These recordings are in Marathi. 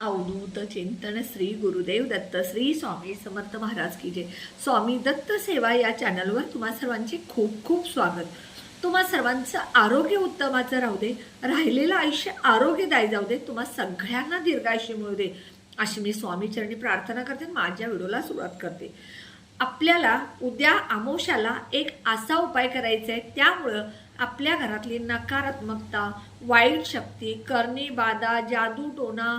अवधूत चिंतन श्री गुरुदेव दत्त श्री स्वामी समर्थ महाराज की जय. स्वामी दत्त सेवा या चॅनलवर तुम्हा सर्वांचे खूप खूप स्वागत. तुम्हा सर्वांचं आरोग्य उत्तमाचं राहू दे राहिलेलं आयुष्य आरोग्यदायी जाऊ दे तुम्हा सगळ्यांना दीर्घायुष्य मिळू दे अशी मी स्वामीचरणी प्रार्थना करते माझ्या व्हिडिओला सुरुवात करते. आपल्याला उद्या आमोशाला एक असा उपाय करायचा आहे त्यामुळं आपल्या घरातली नकारात्मकता वाईट शक्ती करणी बाधा जादू टोना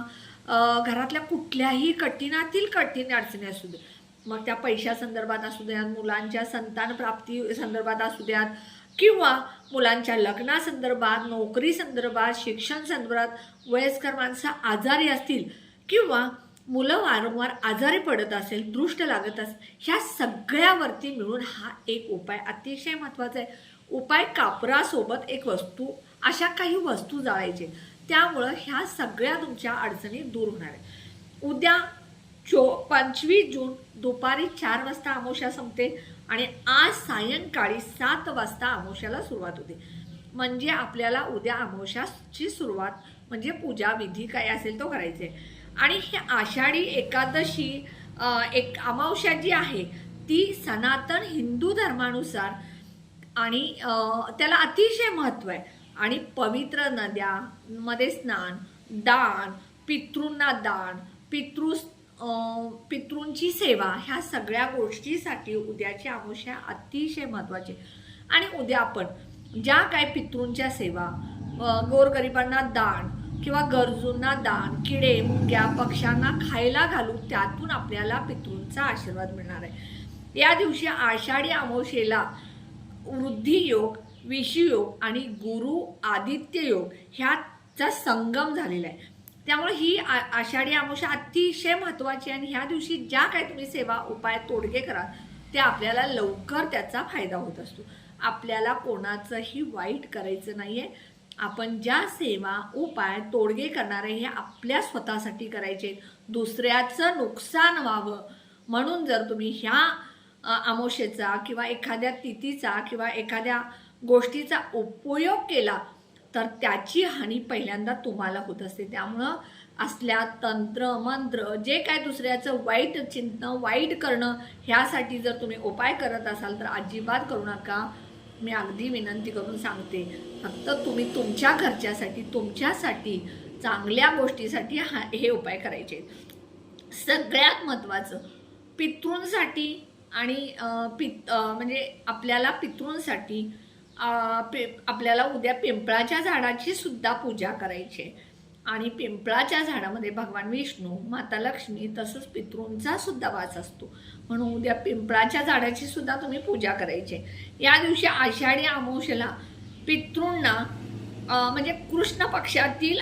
घरातल्या कुठल्याही कठीणातील कठीण अडचणी असू दे. मग त्या पैशा संदर्भात असू द्यात मुलांच्या संतान प्राप्ती संदर्भात असू द्यात किंवा मुलांच्या लग्नासंदर्भात नोकरी संदर्भात शिक्षण संदर्भात वयस्कर माणसं आजारी असतील किंवा मुलं वारंवार आजारी पडत असेल दृष्ट लागत असेल ह्या सगळ्यावरती मिळून हा एक उपाय अतिशय महत्त्वाचा आहे. उपाय कापरासोबत एक वस्तू अशा काही वस्तू जाळायचे. त्यामुळं ह्या सगळ्या तुमच्या अडचणी दूर होणार आहे उद्या चो पंचवीस जून दुपारी चार वाजता अमावश्या संपते आणि आज सायंकाळी सात वाजता अमावश्याला सुरुवात होते. म्हणजे आपल्याला उद्या अमावश्याची सुरुवात म्हणजे पूजा विधी काय असेल तो करायचे. आहे आणि हे आषाढी एकादशी एक अमावस्या जी आहे ती सनातन हिंदू धर्मानुसार आणि त्याला अतिशय महत्त्व आहे. आणि पवित्र नद्या मध्ये स्नान दान पितृंना दान पितृ पितृंची सेवा ह्या सगळ्या गोष्टीसाठी उद्याची अमावस्या अतिशय महत्त्वाची आहे. आणि उद्या आपण ज्या काय पितृंच्या सेवा गोरगरिबांना दान किंवा गरजूंना दान किडे मुंग्या पक्ष्यांना खायला घालू त्यातून आपल्याला पितृंचा आशीर्वाद मिळणार आहे या दिवशी आषाढी अमावशेला वृद्धी विषुयोग आणि गुरु आदित्य योग ह्याचा संगम झालेला आहे. त्यामुळे ही आ- आषाढी अमावस्या अतिशय महत्त्वाची आणि ह्या दिवशी ज्या काही तुम्ही सेवा उपाय तोडगे करा ते आपल्याला लवकर त्याचा फायदा होत असतो. आपल्याला कोणाचंही वाईट करायचं नाही आहे आपण ज्या सेवा उपाय तोडगे करणार आहे हे आपल्या स्वतःसाठी करायचे दुसऱ्याचं नुकसान व्हावं. म्हणून जर तुम्ही ह्या अ, किंवा एखाद्या तिथीचा किंवा एखाद्या गोष्टीचा उपयोग केला तर त्याची हानी पहिल्यांदा तुम्हाला होत असते. त्यामुळं असल्या तंत्र मंत्र जे काय दुसऱ्याचं वाईट चिंतन वाईट करणं ह्यासाठी जर तुम्ही उपाय करत असाल तर अजिबात करू नका. मी अगदी विनंती करून सांगते. फक्त तुम्ही तुमच्या घरच्यासाठी तुमच्यासाठी चांगल्या गोष्टीसाठी हा हे उपाय करायचे. सगळ्यात महत्त्वाचं पितृंसाठी आणि पित म्हणजे आपल्याला पितृंसाठी पे- आपल्याला उद्या पिंपळाच्या झाडाची सुद्धा पूजा करायची आहे. आणि पिंपळाच्या झाडामध्ये भगवान विष्णू माता लक्ष्मी तसंच पितृंचा सुद्धा वास असतो म्हणून उद्या पिंपळाच्या झाडाची सुद्धा तुम्ही पूजा करायची आहे. या दिवशी आषाढी अमावस्येला पितृंना म्हणजे कृष्ण पक्षातील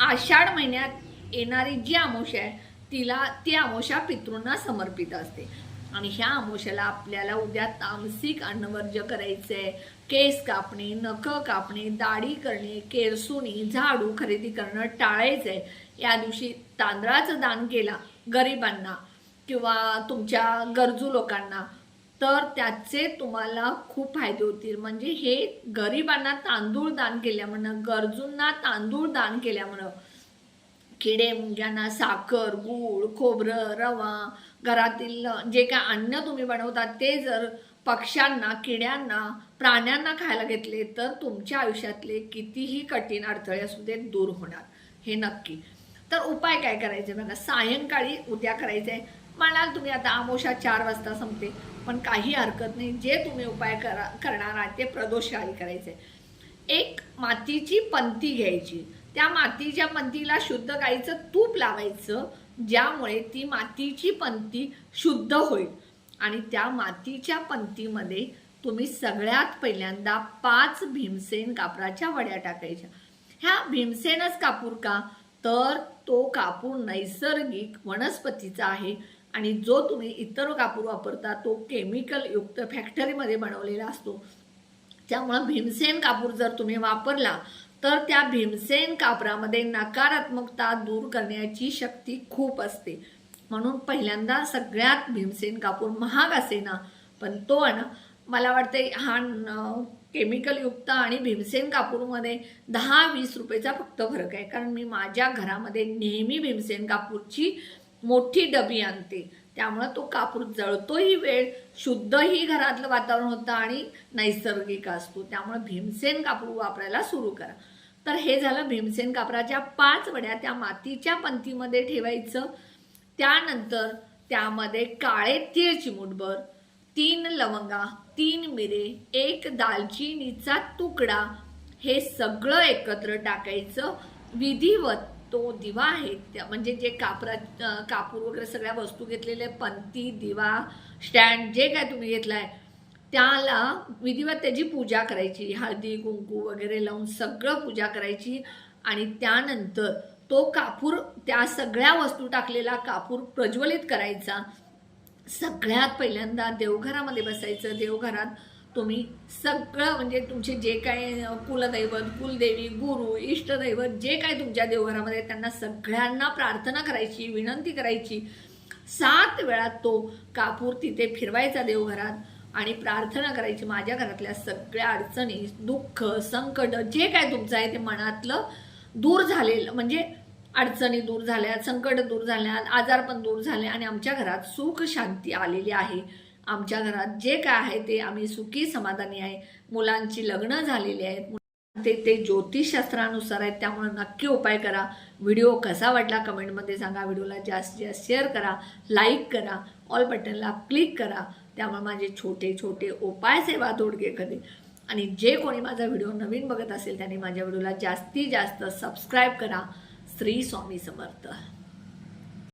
आषाढ महिन्यात येणारी जी अमावस्या आहे तिला ती अमावस्या पितृंना समर्पित असते आणि ह्या अमावस्याला आपल्याला उद्या तामसिक अन्नवर्ज्य आहे केस कापणे नख कापणे दाढी करणे केरसुणी झाडू खरेदी करणं टाळायचंय. या दिवशी तांदळाचं दान केला गरिबांना किंवा तुमच्या गरजू लोकांना तर त्याचे तुम्हाला खूप फायदे होतील. म्हणजे हे गरिबांना तांदूळ दान केल्यामुळं गरजूंना तांदूळ दान केल्यामुळं किडे मुंग्यांना साखर गूळ खोबरं रवा घरातील जे काय अन्न तुम्ही बनवतात ते जर पक्ष्यांना किड्यांना प्राण्यांना खायला घेतले तर तुमच्या आयुष्यातले कितीही कठीण अडथळे असू दे दूर होणार. हे नक्की. तर उपाय काय करायचे? बघा सायंकाळी उद्या करायचे म्हणाल तुम्ही आता आमोशा चार वाजता संपते. पण काही हरकत नाही. जे तुम्ही उपाय करा करणार आहात ते प्रदोषकाळी करायचे एक मातीची पंती घ्यायची. त्या मातीच्या पंतीला शुद्ध गाईचं तूप लावायचं ज्यामुळे ती मातीची पंती शुद्ध होईल. आणि त्या मातीच्या पंतीमध्ये तुम्ही सगळ्यात पहिल्यांदा पाच भीमसेन कापराच्या वड्या टाकायच्या. ह्या भीमसेनच कापूर का? तर तो कापूर नैसर्गिक वनस्पतीचा आहे आणि जो तुम्ही इतर कापूर वापरता तो केमिकल युक्त फॅक्टरीमध्ये बनवलेला असतो. त्यामुळं भीमसेन कापूर जर तुम्ही वापरला तर त्या भीमसेन कापरामध्ये नकारात्मकता दूर करण्याची शक्ती खूप असते. म्हणून पहिल्यांदा सगळ्यात भीमसेन कापूर महाग असे ना पण तो आहे ना मला वाटते हा केमिकलयुक्त आणि भीमसेन कापूरमध्ये दहा वीस रुपयेचा फक्त फरक आहे. कारण मी माझ्या घरामध्ये नेहमी भीमसेन कापूरची मोठी डबी आणते. त्यामुळं तो कापूर जळतोही वेळ शुद्धही घरातलं वातावरण होतं आणि नैसर्गिक असतो. त्यामुळे भीमसेन कापूर वापरायला सुरू करा. तर हे झालं भीमसेन कापराच्या पाच वड्या त्या मातीच्या पंथीमध्ये ठेवायचं. त्यानंतर त्यामध्ये काळे तीळ चिमूटभर तीन लवंगा तीन मिरे एक दालचिनीचा तुकडा हे सगळं एकत्र टाकायचं. विधिवत तो दिवा आहे त्या म्हणजे जे कापरा कापूर वगैरे सगळ्या वस्तू घेतलेले पंती दिवा स्टँड जे काय तुम्ही घेतलाय त्याला विधिवत त्याची पूजा करायची. हळदी कुंकू वगैरे लावून सगळं पूजा करायची आणि त्यानंतर तो कापूर त्या सगळ्या वस्तू टाकलेला कापूर प्रज्वलित करायचा. सगळ्यात पहिल्यांदा देवघरामध्ये बसायचं. देवघरात तुम्ही सगळं म्हणजे तुमचे जे काय कुलदैवत कुलदेवी गुरु इष्टदैवत जे काय तुमच्या देवघरामध्ये त्यांना सगळ्यांना प्रार्थना करायची विनंती करायची. सात वेळा तो कापूर तिथे फिरवायचा देवघरात. आणि प्रार्थना करायची माझ्या घरातल्या सगळ्या अडचणी दुःख संकट जे काय तुमचं आहे ते मनातलं दूर झालेलं म्हणजे अडचणी दूर झाल्या संकट दूर झाल्या आजार पण दूर झाले आणि आमच्या घरात सुख शांती आलेली आहे. आमच्या घरात जे काय आहे ते आम्ही सुखी समाधानी आहे. मुलांची लग्न झालेली आहेत. ते ते ज्योतिषशास्त्रानुसार आहेत. त्यामुळे नक्की उपाय करा. व्हिडिओ कसा वाटला कमेंटमध्ये सांगा. व्हिडिओला जास्तीत जास्त शेअर करा. लाईक करा. ऑल बटनला क्लिक करा. त्यामुळे माझे छोटे छोटे उपाय सेवा तोडगे करेल. आणि जे कोणी माझा व्हिडिओ नवीन बघत असेल त्यांनी माझ्या व्हिडिओला जास्तीत जास्त सबस्क्राईब करा. श्री स्वामी समर्थ.